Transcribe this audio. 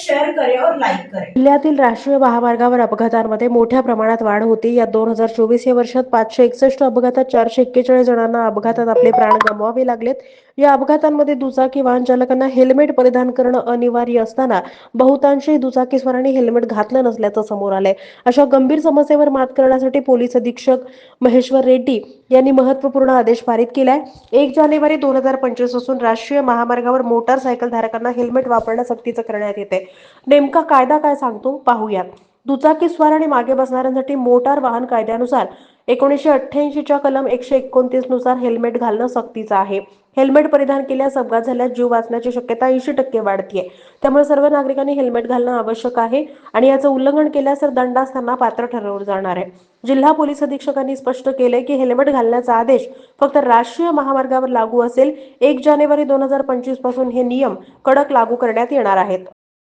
Share करें और like करें. जिल्ह्यातील राष्ट्रीय महामार्गावर अपघातांमध्ये मोठ्या प्रमाणात वाढ होती. या दोन हजार चोवीस या वर्षात पाचशे एकसष्ट अपघातात चारशे एक्केचाळीस जणांना अपघातात आपले प्राण गमवावे लागलेत. या अपघातांमध्ये दुचाकी वाहन चालकांना हेल्मेट परिधान करणं अनिवार्य असताना बहुतांशी दुचाकीस्वारांनी हेल्मेट घातलं नसल्याचं समोर आलंय. अशा गंभीर समस्येवर मात करण्यासाठी पोलीस अधीक्षक महेश्वर रेड्डी यांनी महत्त्वपूर्ण आदेश पारित केलाय. एक जानेवारी दोन हजार पंचवीस असून राष्ट्रीय महामार्गावर मोटारसायकल धारकांना हेल्मेट वापरणं सक्तीचं करण्यात येते नेमका कायदा काय सांगतो? पाहूयात. दुचाकीस्वार आणि मागे बसणाऱ्यांसाठी मोटार वाहन कायद्यानुसार एकोणीसशे अठ्ठ्याऐंशीच्या कलम एकशे एकोणतीसनुसार हेल्मेट घालणं सक्तीचं आहे. हेल्मेट परिधान केल्यास अपघात झाल्यास जीव वाचण्याची शक्यता ऐंशी टक्के वाढतीये. त्यामुळे सर्व नागरिकांनी हेल्मेट घालणं आवश्यक आहे आणि याचं उल्लंघन केल्यास तर दंडास त्यांना पात्र ठरवलं जाणार आहे. जिल्हा पोलीस अधीक्षकांनी स्पष्ट केलंय की हेल्मेट घालण्याचा आदेश फक्त राष्ट्रीय महामार्गावर लागू असेल. एक जानेवारी दोन हजार पंचवीसपासून हे नियम कडक लागू करण्यात येणार आहेत.